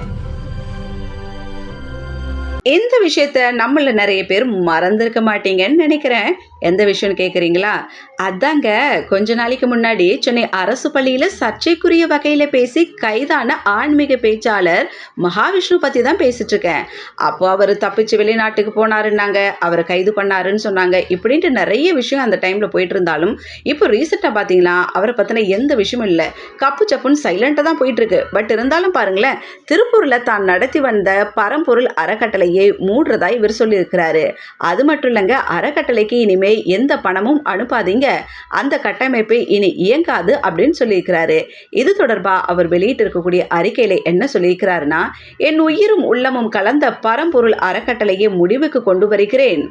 Thank you. இந்த விஷயத்த நம்மள நிறைய பேர் மறந்திருக்க மாட்டீங்கன்னு நினைக்கிறேன். எந்த விஷயம்னு கேட்குறீங்களா அதாங்க கொஞ்ச நாளைக்கு முன்னாடி சென்னை அரசு பள்ளியில் சர்ச்சைக்குரிய வகையில் பேசி கைதான ஆன்மீக பேச்சாளர் மகாவிஷ்ணு பற்றி தான் பேசிட்டு இருக்கேன். அப்போ அவர் தப்பிச்சு வெளிநாட்டுக்கு போனாருன்னாங்க அவரை கைது பண்ணாருன்னு சொன்னாங்க. இப்படின்ட்டு நிறைய விஷயம் அந்த டைமில் போயிட்டு இருந்தாலும் இப்போ ரீசெண்டாக பார்த்தீங்கன்னா அவரை பற்றின எந்த விஷயமும் இல்லை. கப்பு சப்புன்னு சைலண்ட்டாக தான் போயிட்டு இருக்கு. பட் இருந்தாலும் பாருங்களேன் திருப்பூரில் தான் நடத்தி வந்த பரம்பொருள் அறக்கட்டளை அறக்கட்டளையை மூடுறதா இவர் சொல்லியிருக்கிறாரு. அது மட்டும் இல்லைங்க அறக்கட்டளைக்கு இனிமே எந்த பணமும் அனுப்பாதீங்க. அந்த கட்டமைப்பு இனி இயங்காது அப்படின்னு சொல்லியிருக்கிறாரு. இது தொடர்பாக அவர் வெளியிட்டிருக்கக்கூடிய அறிக்கையில என்ன சொல்லியிருக்கிறாருன்னா என் உயிரும் உள்ளமும் கலந்த பரம்பொருள் அறக்கட்டளையை முடிவுக்கு கொண்டு வருகிறேன்.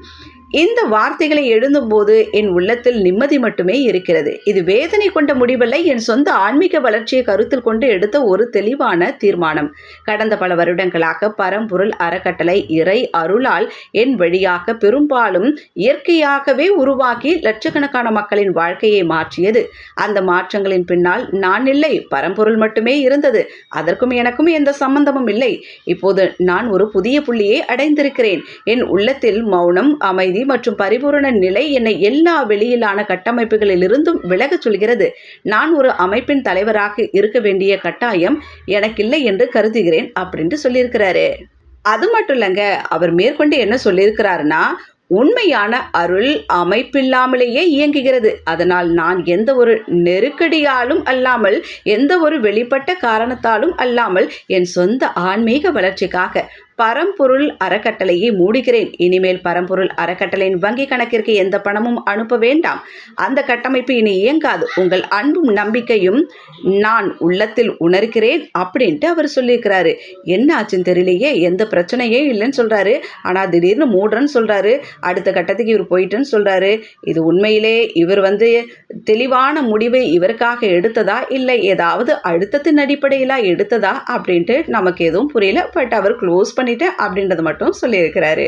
இந்த வார்த்தைகளை எழுதும்போது என் உள்ளத்தில் நிம்மதி மட்டுமே இருக்கிறது. இது வேதனை கொண்ட முடிவல்ல என் சொந்த ஆன்மீக வளர்ச்சியை கருத்தில் கொண்டு எடுத்த ஒரு தெளிவான தீர்மானம். கடந்த பல வருடங்களாக பரம்பொருள் அறக்கட்டளை இறை அருளால் என் வழியாக பெரும்பாலும் இயற்கையாகவே உருவாக்கி லட்சக்கணக்கான மக்களின் வாழ்க்கையை மாற்றியது. அந்த மாற்றங்களின் பின்னால் நான் இல்லை பரம்பொருள் மட்டுமே இருந்தது. அதற்கும் எனக்கும் எந்த சம்பந்தமும் இல்லை. இப்போது நான் ஒரு புதிய புள்ளியை அடைந்திருக்கிறேன். என் உள்ளத்தில் மௌனம் அமைதி மற்றும் பரிபூரண நிலை என்னை எல்லா வெளியிலான கட்டமைப்புகளிலிருந்தும் விலகச் சொல்கிறது. நான் ஒரு அமைப்பின் தலைவராக இருக்க வேண்டிய கட்டாயம் எனக்கில்லை என்று கருதுகிறேன் அப்படின்ட்டு சொல்லியிருக்கிறாரு. அது மட்டும் இல்லைங்க அவர் மேற்கொண்டு என்ன சொல்லியிருக்கிறாருன்னா உண்மையான அருள் அமைப்பில்லாமலேயே இயங்குகிறது. அதனால் நான் எந்த ஒரு நெருக்கடியாலும் அல்லாமல் எந்த ஒரு வெளிப்பட்ட காரணத்தாலும் அல்லாமல் என் சொந்த ஆன்மீக வளர்ச்சிக்காக பரம்பொருள் அறக்கட்டளையை மூடுகிறேன். இனிமேல் பரம்பொருள் அறக்கட்டளையின் வங்கி கணக்கிற்கு எந்த பணமும் அனுப்ப வேண்டாம். அந்த கட்டமைப்பு இனி இயங்காது. உங்கள் அன்பும் நம்பிக்கையும் நான் உள்ளத்தில் உணர்கிறேன் அப்படின்ட்டு அவர் சொல்லியிருக்கிறாரு. என்ன ஆச்சுன்னு தெரியலையே. எந்த பிரச்சனையும் இல்லைன்னு சொல்றாரு. ஆனால் திடீர்னு மூடுறேன்னு சொல்றாரு. அடுத்த கட்டத்துக்கு இவர் போயிட்டுன்னு சொல்றாரு. இது உண்மையிலே இவர் வந்து தெளிவான முடிவை இவருக்காக எடுத்ததா இல்லை? ஏதாவது அழுத்தத்தின் அடிப்படையில் எடுத்ததா அப்படின்ட்டு நமக்கு எதுவும் புரியல. பட் அவர் க்ளோஸ் பண்ணி பண்ணிட்டேன் அப்படின்றத மட்டும் சொல்லியிருக்கிறாரு.